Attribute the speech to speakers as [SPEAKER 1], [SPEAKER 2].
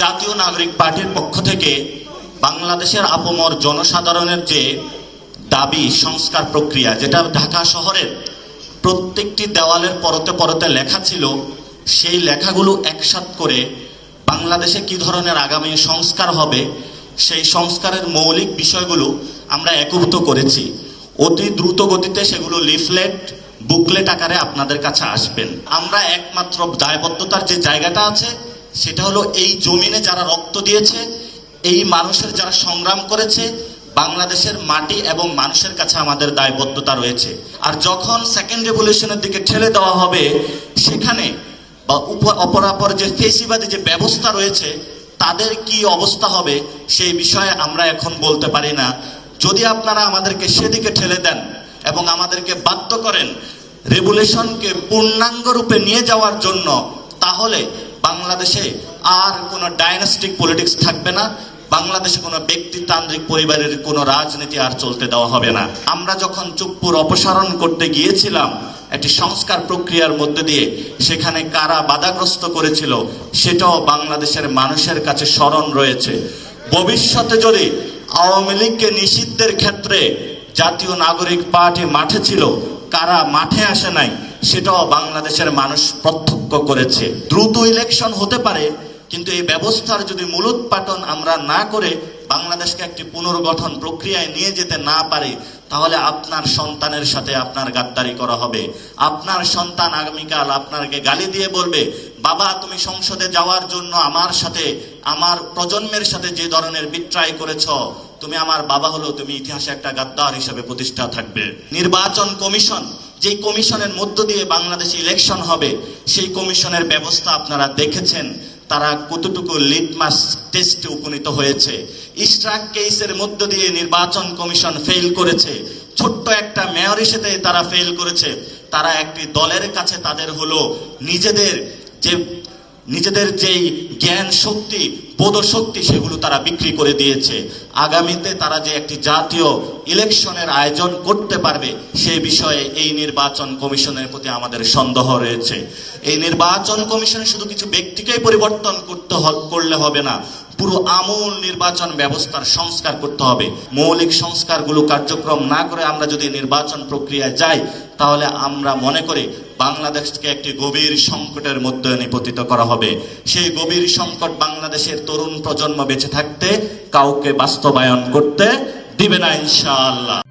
[SPEAKER 1] জাতীয় নাগরিক পার্টির পক্ষ থেকে বাংলাদেশের আপমর জনসাধারণের যে দাবি সংস্কার প্রক্রিয়া, যেটা ঢাকা শহরের প্রত্যেকটি দেওয়ালের পরতে পরতে লেখা ছিল, সেই লেখাগুলো একসাথ করে বাংলাদেশে কি ধরনের আগামী সংস্কার হবে, সেই সংস্কারের মৌলিক বিষয়গুলো আমরা একভূত করেছি। অতি দ্রুত গতিতে সেগুলো লিফলেট, বুকলেট আকারে আপনাদের কাছে আসবেন। আমরা একমাত্র দায়বদ্ধতার যে জায়গাটা আছে সেটা হলো এই জমিনে যারা রক্ত দিয়েছে, এই মানুষের যারা সংগ্রাম করেছে, বাংলাদেশের মাটি এবং মানুষের কাছে আমাদের দায়বদ্ধতা রয়েছে। আর যখন সেকেন্ড রেভলিউশনের দিকে ঠেলে দেওয়া হবে, সেখানে বা অপরাপর যে ফেসিবাদী যে ব্যবস্থা রয়েছে, তাদের কি অবস্থা হবে, সেই বিষয়ে আমরা এখন বলতে পারি না। যদি আপনারা আমাদেরকে সেদিকে ঠেলে দেন এবং আমাদেরকে বাধ্য করেন রেগুলেশনকে পূর্ণাঙ্গ রূপে নিয়ে যাওয়ার জন্য, তাহলে বাংলাদেশে আর কোনো ডাইনাস্টিক পলিটিক্স থাকবে না, বাংলাদেশে কোনো ব্যক্তিতান্ত্রিক পরিবারের কোনো রাজনীতি আর চলতে দেওয়া হবে না। আমরা যখন চুপ্পুর অপসারণ করতে গিয়েছিলাম, একটি সংস্কার প্রক্রিয়ার মধ্যে দিয়ে সেখানে কারা বাধাগ্রস্ত করেছিল, সেটাও বাংলাদেশের মানুষের কাছে স্মরণ রয়েছে। ভবিষ্যতে যদি আওয়ামী লীগকে নিষিদ্ধের ক্ষেত্রে জাতীয় নাগরিক পার্টি মাঠে ছিল, কারা মাঠে আসে নাই সেটাও বাংলাদেশের মানুষ প্রত্যক্ষ করেছে। দ্রুত ইলেকশন হতে পারে, কিন্তু এই ব্যবস্থার যদি মূলোৎপাটন আমরা না করে বাংলাদেশকে একটি পুনর্গঠন প্রক্রিয়ায় নিয়ে যেতে না পারি, তাহলে আপনার সন্তানের সাথে আপনার গাদ্দারি করা হবে। আপনার সন্তান আগামীকাল আপনাকে গালি দিয়ে বলবে, বাবা, তুমি সংসদে যাওয়ার জন্য আমার সাথে, আমার প্রজন্মের সাথে যে ধরনের বিট্রাই করেছ, তুমি আমার বাবা হলো তুমি ইতিহাসে একটা গাদ্দার হিসেবে প্রতিষ্ঠা থাকবে। নির্বাচন কমিশন যেই কমিশনের মধ্য দিয়ে বাংলাদেশে ইলেকশন হবে, সেই কমিশনের ব্যবস্থা আপনারা দেখেছেন। তারা কতটুকু লিটমাস টেস্টে উপনীত হয়েছে। স্ট্রাক কেসের মধ্য দিয়ে নির্বাচন কমিশন ফেল করেছে। ছোট্ট একটা মেয়র হিসেবে তারা ফেল করেছে। তারা একটি দলের কাছে তাদের হলো নিজেদের যে নিজেদের যেই জ্ঞান শক্তি, বোধ শক্তি, সেগুলো তারা বিক্রি করে দিয়েছে। আগামীতে তারা যে একটি জাতীয় ইলেকশনের আয়োজন করতে পারবে, সে বিষয়ে এই নির্বাচন কমিশনের প্রতি আমাদের সন্দেহ রয়েছে। এই নির্বাচন কমিশনে শুধু কিছু ব্যক্তিকেই পরিবর্তন করতে করলে হবে না, পুরো আমূল নির্বাচন ব্যবস্থার সংস্কার করতে হবে। মৌলিক সংস্কারগুলো কার্যক্রম না করে আমরা যদি নির্বাচন প্রক্রিয়ায় যাই, তাহলে আমরা মনে করি বাংলাদেশকে একটি গভীর সংকটের মধ্যে নিপতিত করা হবে। সেই গভীর সংকট বাংলাদেশের তরুণ প্রজন্ম বেঁচে থাকতে, কাউকে বাস্তবায়ন করতে দিবে না ইনশাআল্লাহ।